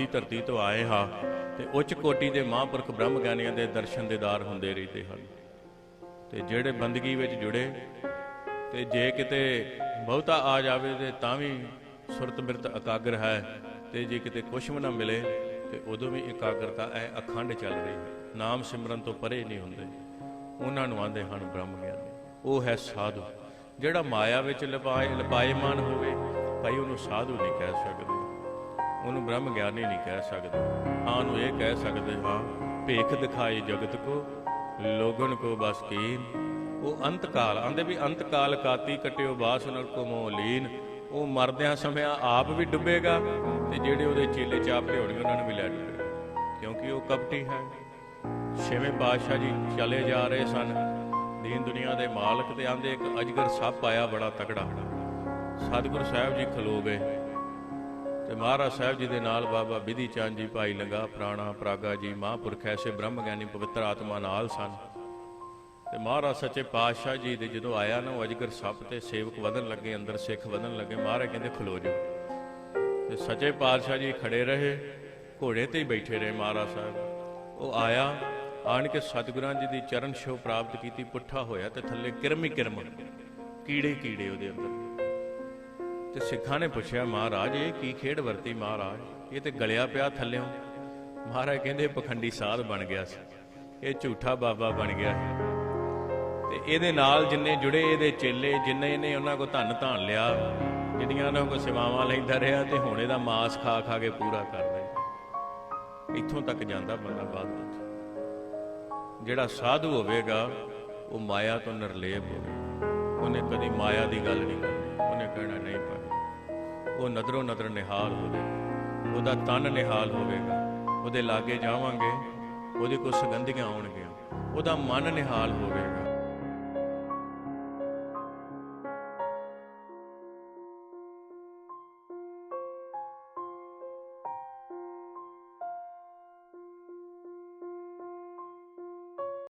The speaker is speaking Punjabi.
ਦੀ ਧਰਤੀ ਤੋਂ ਆਏ ਹਾਂ ਤੇ ਉੱਚ ਕੋਟੀ ਦੇ ਮਹਾਂਪੁਰਖ ਬ੍ਰਹਮ ਗਿਆਨੀਆਂ ਦੇ ਦਰਸ਼ਨ ਦੇਦਾਰ ਹੁੰਦੇ ਰਹਿੰਦੇ ਹਨ। ਤੇ ਜਿਹੜੇ ਬੰਦਗੀ ਵਿੱਚ ਜੁੜੇ ਤੇ ਜੇ ਕਿਤੇ ਬਹੁਤਾ ਆ ਜਾਵੇ ਤੇ ਤਾਂ ਵੀ ਸੁਰਤ ਮਿਰਤ ਇਕਾਗਰ ਹੈ ਤੇ ਜੇ ਕਿਤੇ ਕੁਛ ਵੀ ਨਾ ਮਿਲੇ ਤੇ ਉਦੋਂ ਵੀ ਇਕਾਗਰਤਾ ਐ ਅਖੰਡ ਚੱਲ ਰਹੀ ਹੈ। ਨਾਮ ਸਿਮਰਨ ਤੋਂ ਪਰੇ ਨਹੀਂ ਹੁੰਦੇ। ਉਹਨਾਂ ਨੂੰ ਆਂਦੇ ਹਨ ਬ੍ਰਹਮ ਗਿਆਨੀ ਉਹ ਹੈ ਸਾਧੂ। ਜਿਹੜਾ ਮਾਇਆ ਵਿੱਚ ਲਪਾਏ ਲਪਾਏਮਾਨ ਹੋਵੇ, ਭਾਈ ਉਹਨੂੰ ਸਾਧੂ ਨਹੀਂ ਕਹਿ ਸਕਦੇ। ਉਹਨੂੰ ਬ੍ਰਹਮ ਗਿਆਨੀ ਨਹੀਂ ਕਹਿ ਸਕਦੇ। ਹਾਂ, ਉਹਨੂੰ ਇਹ ਕਹਿ ਸਕਦੇ ਹਾਂ, ਭੇਖ ਦਿਖਾਈ ਜਗਤ ਕੋ ਲੋਗਨ ਕੋ ਬਸ ਕੀਨ। ਉਹ ਅੰਤਕਾਲ, ਆਂਦੇ ਵੀ ਅੰਤਕਾਲ ਕਾਤੀ ਕਟਿਓ ਬਾਸ ਕੋ ਮੋਹ ਉਹ ਮਰਦਿਆਂ ਸਮਿਆਂ ਆਪ ਵੀ ਡੁੱਬੇਗਾ ਤੇ ਜਿਹੜੇ ਉਹਦੇ ਚੇਲੇ ਚਾਪੜੇ ਹੋਣਗੇ ਉਹਨਾਂ ਨੂੰ ਵੀ ਲੈ ਡੁੱਬੇਗਾ ਕਿਉਂਕਿ ਉਹ ਕਪਟੀ ਹੈ। ਛੇਵੇਂ ਪਾਤਸ਼ਾਹ ਜੀ ਚਲੇ ਜਾ ਰਹੇ ਸਨ। ਦੀਨ ਦੁਨੀਆ ਦੇ ਮਾਲਕ ਤੇ ਆਂਦੇ, ਇੱਕ ਅਜਗਰ ਸੱਪ ਆਇਆ, ਬੜਾ ਤਕੜਾ। ਸਤਿਗੁਰ ਸਾਹਿਬ ਜੀ ਖਲੋ ਗਏ। ਤੇ ਮਹਾਰਾਜ ਸਾਹਿਬ ਜੀ ਦੇ ਨਾਲ ਬਾਬਾ ਵਿਧੀ ਚੰਦ ਜੀ, ਭਾਈ ਲੰਗਾ, ਪ੍ਰਾਣਾ ਪ੍ਰਾਗਾ ਜੀ, ਮਹਾਂਪੁਰਖ ਐਸੇ ਬ੍ਰਹਮ ਗਿਆਨੀ ਪਵਿੱਤਰ ਆਤਮਾ ਨਾਲ ਸਨ। ਤੇ ਮਹਾਰਾਜ ਸੱਚੇ ਪਾਤਸ਼ਾਹ ਜੀ ਦੇ ਜਦੋਂ ਆਇਆ ਨਾ, ਉਹ ਅਜਗਰ ਸੱਪ ਤੇ ਸੇਵਕ ਵਧਣ ਲੱਗੇ, ਅੰਦਰ ਸਿੱਖ ਵਧਣ ਲੱਗੇ, ਮਹਾਰਾਜ ਕਹਿੰਦੇ ਖਲੋ ਜਾਓ। ਤੇ ਸੱਚੇ ਪਾਤਸ਼ਾਹ ਜੀ ਖੜੇ ਰਹੇ, ਘੋੜੇ ਤੇ ਹੀ ਬੈਠੇ ਰਹੇ ਮਹਾਰਾਜ ਸਾਹਿਬ। ਉਹ ਆਇਆ, ਆਣ ਕੇ ਸਤਿਗੁਰਾਂ ਜੀ ਦੀ ਚਰਨ ਛੋਹ ਪ੍ਰਾਪਤ ਕੀਤੀ, ਪੁੱਠਾ ਹੋਇਆ ਤੇ ਥੱਲੇ ਕਿਰਮੀ ਕਿਰਮ, ਕੀੜੇ ਕੀੜੇ ਉਹਦੇ ਅੰਦਰ। ਤੇ ਸਿੱਖਾਂ ਨੇ ਪੁੱਛਿਆ, ਮਹਾਰਾਜ, ਇਹ ਕੀ ਖੇਡ ਵਰਤੀ ਮਹਾਰਾਜ? ਇਹ ਤੇ ਗਲਿਆ ਪਿਆ ਥੱਲਿਓਂ। ਮਹਾਰਾਜ ਕਹਿੰਦੇ, ਪਖੰਡੀ ਸਾਧ ਬਣ ਗਿਆ ਸੀ। ਇਹ ਝੂਠਾ ਬਾਬਾ ਬਣ ਗਿਆ ਸੀ। ਤੇ ਇਹਦੇ ਨਾਲ ਜਿੰਨੇ ਜੁੜੇ ਇਹਦੇ ਚੇਲੇ, ਜਿੰਨੇ ਇਹਨੇ ਉਹਨਾਂ ਕੋ ਧਨ ਧਾਨ ਲਿਆ, ਜਿਹੜੀਆਂ ਉਹਨਾਂ ਕੋ ਸੇਵਾਵਾਂ ਲੈਂਦਾ ਰਿਹਾ ਤੇ ਹੁਣ ਇਹਦਾ ਮਾਸ ਖਾ ਖਾ ਕੇ ਪੂਰਾ ਕਰ ਰਿਹਾ ਇੱਥੋਂ ਤੱਕ ਜਾਂਦਾ ਬੰਦਾ ਬਾਅਦ ਵਿੱਚ ਜਿਹੜਾ ਸਾਧੂ ਹੋਵੇਗਾ, ਉਹ ਮਾਇਆ ਤੋਂ ਨਿਰਲੇਪ ਹੋਵੇ ਉਹਨੇ ਕਦੀ ਮਾਇਆ ਦੀ ਗੱਲ ਨਹੀਂ ਕਰਨੀ ਉਹਨੇ ਕਹਿਣਾ ਨਹੀਂ ਭਾਈ। ਉਹ ਨਦਰੋਂ ਨਦਰ ਨਿਹਾਲ ਹੋਵੇ। ਉਹਦਾ ਤਨ ਨਿਹਾਲ ਹੋਵੇਗਾ। ਉਹਦੇ ਲਾਗੇ ਜਾਵਾਂਗੇ। ਉਹਦੇ ਕੋਲ ਸੁਗੰਧੀਆਂ ਆਉਣਗੀਆਂ। ਉਹਦਾ ਮਨ ਨਿਹਾਲ ਹੋਵੇਗਾ।